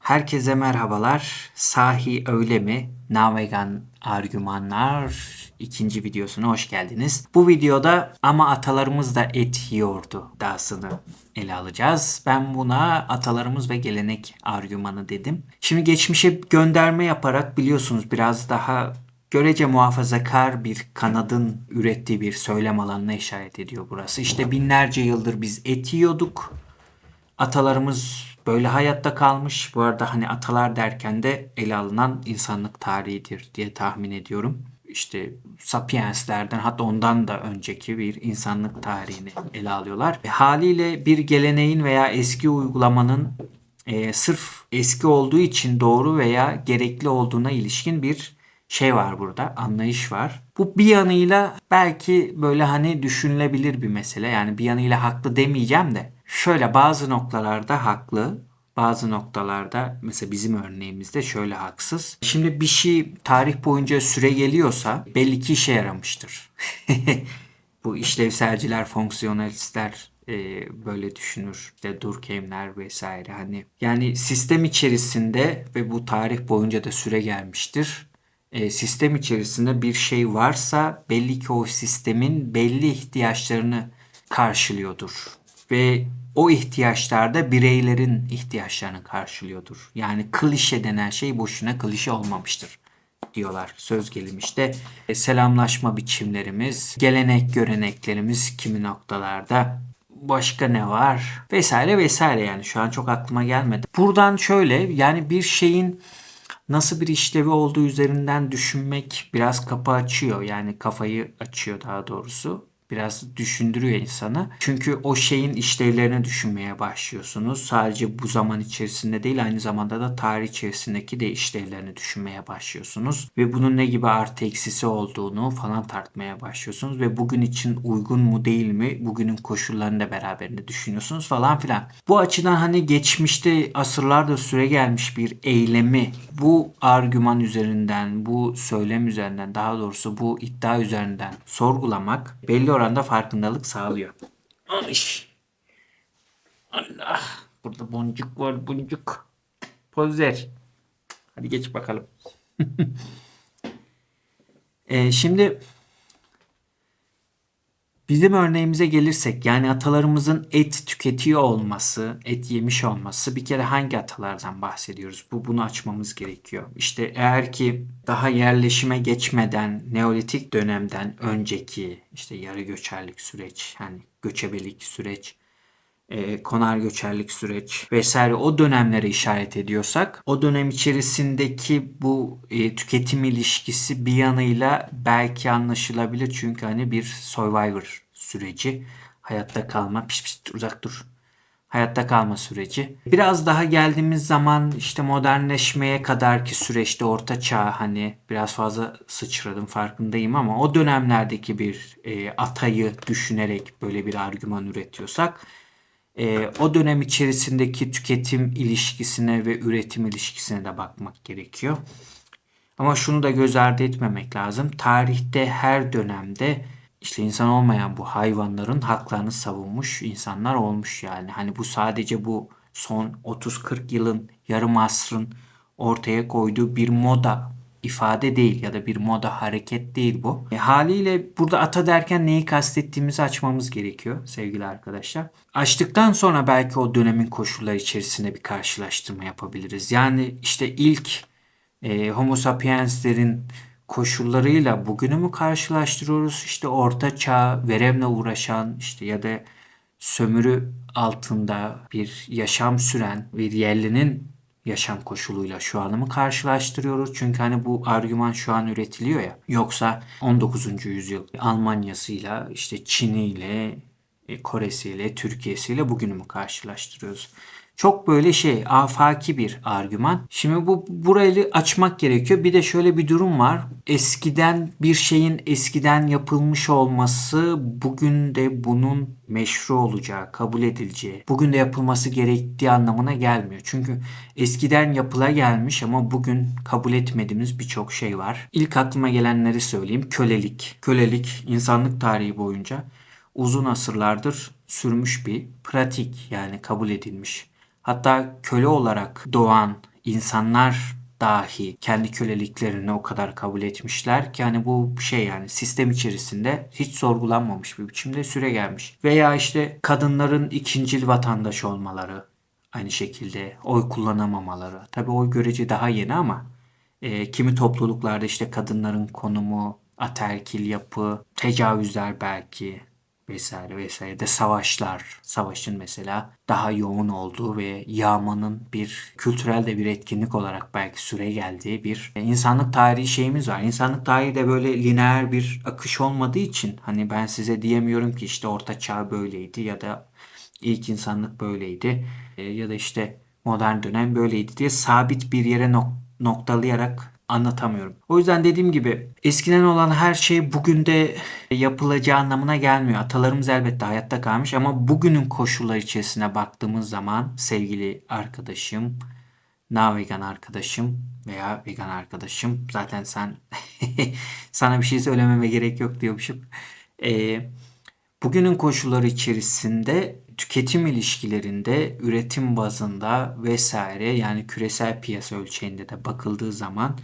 Herkese merhabalar. Sahi öyle mi? Navegan argümanlar ikinci videosuna hoş geldiniz. Bu videoda ama atalarımız da et yiyordu dahasını ele alacağız. Ben buna atalarımız ve gelenek argümanı dedim. Şimdi geçmişe gönderme yaparak biliyorsunuz biraz daha görece muhafazakar bir kanadın ürettiği bir söylem alanına işaret ediyor burası. İşte binlerce yıldır biz et yiyorduk atalarımız böyle hayatta kalmış. Bu arada hani atalar derken de ele alınan insanlık tarihidir diye tahmin ediyorum. İşte Sapienslerden hatta ondan da önceki bir insanlık tarihini ele alıyorlar. Ve haliyle bir geleneğin veya eski uygulamanın e, sırf eski olduğu için doğru veya gerekli olduğuna ilişkin bir şey var burada, anlayış var. Bu bir yanıyla belki böyle hani düşünülebilir bir mesele. Yani bir yanıyla haklı demeyeceğim de şöyle bazı noktalarda haklı, bazı noktalarda mesela bizim örneğimizde şöyle haksız. Şimdi bir şey tarih boyunca süre geliyorsa belli ki işe yaramıştır. Bu işlevselciler, fonksiyonalistler e, böyle düşünür. İşte Durkheimler vesaire hani. Yani sistem içerisinde ve bu tarih boyunca da süre gelmiştir e, sistem içerisinde bir şey varsa belli ki o sistemin belli ihtiyaçlarını karşılıyordur. Ve o ihtiyaçlarda bireylerin ihtiyaçlarını karşılıyordur. Yani klişe denen şey boşuna klişe olmamıştır diyorlar söz gelimi işte. E, selamlaşma biçimlerimiz, gelenek göreneklerimiz kimi noktalarda başka ne var vesaire vesaire yani şu an çok aklıma gelmedi. Buradan şöyle yani bir şeyin nasıl bir işlevi olduğu üzerinden düşünmek biraz kapı açıyor. Yani kafayı açıyor daha doğrusu. Biraz düşündürüyor insanı. Çünkü o şeyin işlevlerini düşünmeye başlıyorsunuz. Sadece bu zaman içerisinde değil aynı zamanda da tarih içerisindeki de işlevlerini düşünmeye başlıyorsunuz. Ve bunun ne gibi artı eksisi olduğunu falan tartmaya başlıyorsunuz. Ve bugün için uygun mu değil mi bugünün koşullarını da beraberinde düşünüyorsunuz falan filan. Bu açıdan hani geçmişte asırlardır süre gelmiş bir eylemi bu argüman üzerinden, bu söylem üzerinden daha doğrusu bu iddia üzerinden sorgulamak belli oranda farkındalık sağlıyor. Ay. Allah. Burada boncuk var boncuk. Pozer. Hadi geç bakalım. ee, şimdi Bizim örneğimize gelirsek yani atalarımızın et tüketiyor olması, et yemiş olması bir kere hangi atalardan bahsediyoruz? Bu bunu açmamız gerekiyor. İşte eğer ki daha yerleşime geçmeden Neolitik dönemden önceki işte yarı göçerlik süreç, hani göçebelik süreç, e, konar göçerlik süreç vesaire o dönemlere işaret ediyorsak o dönem içerisindeki bu e, tüketim ilişkisi bir yanıyla belki anlaşılabilir çünkü hani bir survivor süreci hayatta kalma piş piş uzak dur hayatta kalma süreci. Biraz daha geldiğimiz zaman işte modernleşmeye kadarki süreçte orta çağ hani biraz fazla sıçradım farkındayım ama o dönemlerdeki bir e, atayı düşünerek böyle bir argüman üretiyorsak e, o dönem içerisindeki tüketim ilişkisine ve üretim ilişkisine de bakmak gerekiyor. Ama şunu da göz ardı etmemek lazım. Tarihte her dönemde işte insan olmayan bu hayvanların haklarını savunmuş insanlar olmuş yani. Hani bu sadece bu son 30-40 yılın yarım asrın ortaya koyduğu bir moda ifade değil ya da bir moda hareket değil bu. E, haliyle burada ata derken neyi kastettiğimizi açmamız gerekiyor sevgili arkadaşlar. Açtıktan sonra belki o dönemin koşulları içerisinde bir karşılaştırma yapabiliriz. Yani işte ilk e, Homo sapienslerin koşullarıyla bugünü mü karşılaştırıyoruz? İşte orta çağ veremle uğraşan işte ya da sömürü altında bir yaşam süren bir yerlinin yaşam koşuluyla şu anı mı karşılaştırıyoruz? Çünkü hani bu argüman şu an üretiliyor ya. Yoksa 19. yüzyıl Almanya'sıyla işte Çin'iyle e, Kore'siyle, Türkiye'siyle bugünü mü karşılaştırıyoruz? Çok böyle şey afaki bir argüman. Şimdi bu burayı açmak gerekiyor. Bir de şöyle bir durum var. Eskiden bir şeyin eskiden yapılmış olması bugün de bunun meşru olacağı, kabul edileceği, bugün de yapılması gerektiği anlamına gelmiyor. Çünkü eskiden yapıla gelmiş ama bugün kabul etmediğimiz birçok şey var. İlk aklıma gelenleri söyleyeyim. Kölelik. Kölelik insanlık tarihi boyunca uzun asırlardır sürmüş bir pratik yani kabul edilmiş Hatta köle olarak doğan insanlar dahi kendi köleliklerini o kadar kabul etmişler ki hani bu şey yani sistem içerisinde hiç sorgulanmamış bir biçimde süre gelmiş. Veya işte kadınların ikincil vatandaş olmaları aynı şekilde oy kullanamamaları. Tabii oy görece daha yeni ama e, kimi topluluklarda işte kadınların konumu, aterkil yapı, tecavüzler belki vesaire vesaire de savaşlar. Savaşın mesela daha yoğun olduğu ve yağmanın bir kültürel de bir etkinlik olarak belki süre geldiği bir insanlık tarihi şeyimiz var. İnsanlık tarihi de böyle lineer bir akış olmadığı için hani ben size diyemiyorum ki işte orta çağ böyleydi ya da ilk insanlık böyleydi e, ya da işte modern dönem böyleydi diye sabit bir yere nok- noktalayarak anlatamıyorum. O yüzden dediğim gibi eskiden olan her şey bugün de yapılacağı anlamına gelmiyor. Atalarımız elbette hayatta kalmış ama bugünün koşulları içerisine baktığımız zaman sevgili arkadaşım, na vegan arkadaşım veya vegan arkadaşım zaten sen sana bir şey söylememe gerek yok diyormuşum. Ee, bugünün koşulları içerisinde tüketim ilişkilerinde, üretim bazında vesaire yani küresel piyasa ölçeğinde de bakıldığı zaman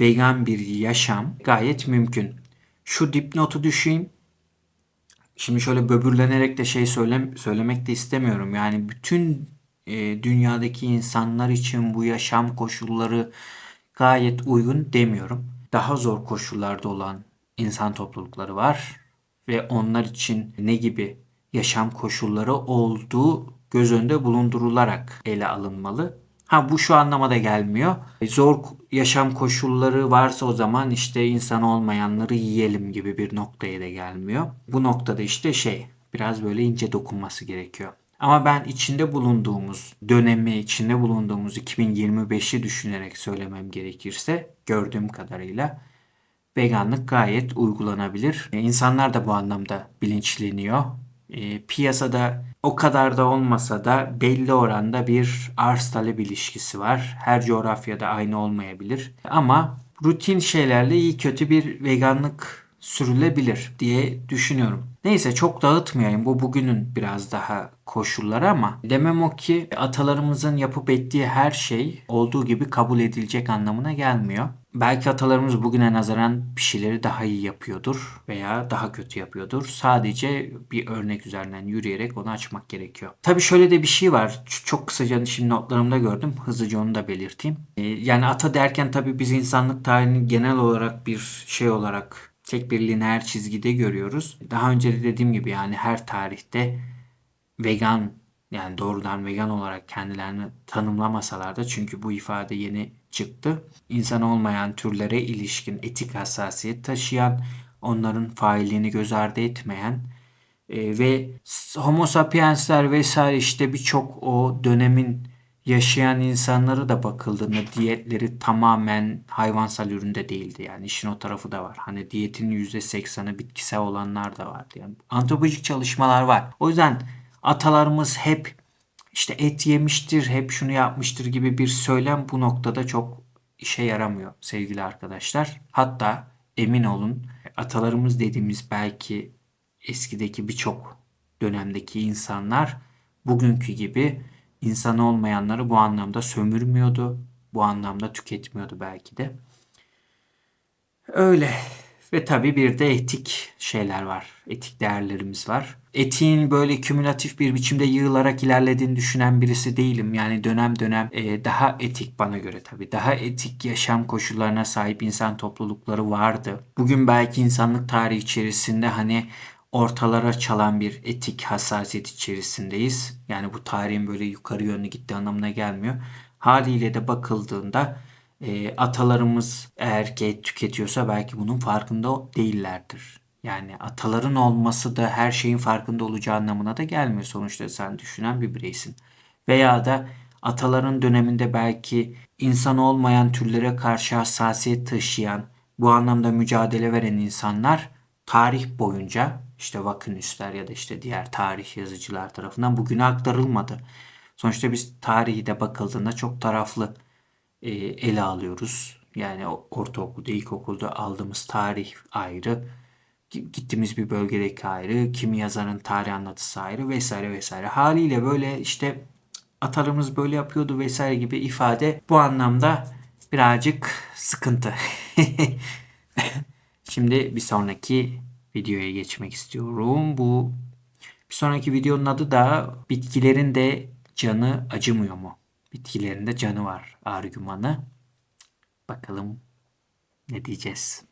vegan bir yaşam gayet mümkün. Şu dipnotu düşeyim. Şimdi şöyle böbürlenerek de şey söyle, söylemek de istemiyorum. Yani bütün e, dünyadaki insanlar için bu yaşam koşulları gayet uygun demiyorum. Daha zor koşullarda olan insan toplulukları var ve onlar için ne gibi yaşam koşulları olduğu göz önünde bulundurularak ele alınmalı. Ha bu şu anlamada gelmiyor. Zor yaşam koşulları varsa o zaman işte insan olmayanları yiyelim gibi bir noktaya da gelmiyor. Bu noktada işte şey biraz böyle ince dokunması gerekiyor. Ama ben içinde bulunduğumuz dönemi, içinde bulunduğumuz 2025'i düşünerek söylemem gerekirse gördüğüm kadarıyla veganlık gayet uygulanabilir. İnsanlar da bu anlamda bilinçleniyor. E, piyasada o kadar da olmasa da belli oranda bir arz talep ilişkisi var. Her coğrafyada aynı olmayabilir. Ama rutin şeylerle iyi kötü bir veganlık sürülebilir diye düşünüyorum. Neyse çok dağıtmayayım. Bu bugünün biraz daha koşulları ama demem o ki atalarımızın yapıp ettiği her şey olduğu gibi kabul edilecek anlamına gelmiyor. Belki atalarımız bugüne nazaran bir şeyleri daha iyi yapıyordur veya daha kötü yapıyordur. Sadece bir örnek üzerinden yürüyerek onu açmak gerekiyor. Tabi şöyle de bir şey var. Çok kısaca şimdi notlarımda gördüm. Hızlıca onu da belirteyim. Ee, yani ata derken tabi biz insanlık tarihini genel olarak bir şey olarak tek bir lineer çizgide görüyoruz. Daha önce de dediğim gibi yani her tarihte vegan yani doğrudan vegan olarak kendilerini tanımlamasalar da çünkü bu ifade yeni çıktı. İnsan olmayan türlere ilişkin etik hassasiyet taşıyan, onların failliğini göz ardı etmeyen e, ve homo sapiensler vesaire işte birçok o dönemin yaşayan insanları da bakıldığında diyetleri tamamen hayvansal üründe değildi. Yani işin o tarafı da var. Hani diyetin %80'i bitkisel olanlar da vardı. Yani antropolojik çalışmalar var. O yüzden atalarımız hep işte et yemiştir, hep şunu yapmıştır gibi bir söylem bu noktada çok işe yaramıyor sevgili arkadaşlar. Hatta emin olun atalarımız dediğimiz belki eskideki birçok dönemdeki insanlar bugünkü gibi insan olmayanları bu anlamda sömürmüyordu. Bu anlamda tüketmiyordu belki de. Öyle. Ve tabii bir de etik şeyler var. Etik değerlerimiz var. Etiğin böyle kümülatif bir biçimde yığılarak ilerlediğini düşünen birisi değilim. Yani dönem dönem e, daha etik bana göre tabii. Daha etik yaşam koşullarına sahip insan toplulukları vardı. Bugün belki insanlık tarihi içerisinde hani ortalara çalan bir etik hassasiyet içerisindeyiz. Yani bu tarihin böyle yukarı yönlü gittiği anlamına gelmiyor. Haliyle de bakıldığında e, atalarımız eğer ki et tüketiyorsa belki bunun farkında değillerdir. Yani ataların olması da her şeyin farkında olacağı anlamına da gelmiyor. Sonuçta sen düşünen bir bireysin. Veya da ataların döneminde belki insan olmayan türlere karşı hassasiyet taşıyan, bu anlamda mücadele veren insanlar tarih boyunca işte Vakınüsler ya da işte diğer tarih yazıcılar tarafından bugüne aktarılmadı. Sonuçta biz tarihi de bakıldığında çok taraflı e, ele alıyoruz. Yani ortaokulda, ilkokulda aldığımız tarih ayrı, gittiğimiz bir bölgedeki ayrı, kimi yazarın tarih anlatısı ayrı vesaire vesaire. Haliyle böyle işte atalarımız böyle yapıyordu vesaire gibi ifade bu anlamda birazcık sıkıntı. Şimdi bir sonraki videoya geçmek istiyorum. Bu bir sonraki videonun adı da bitkilerin de canı acımıyor mu? Bitkilerin de canı var argümanı. Bakalım ne diyeceğiz.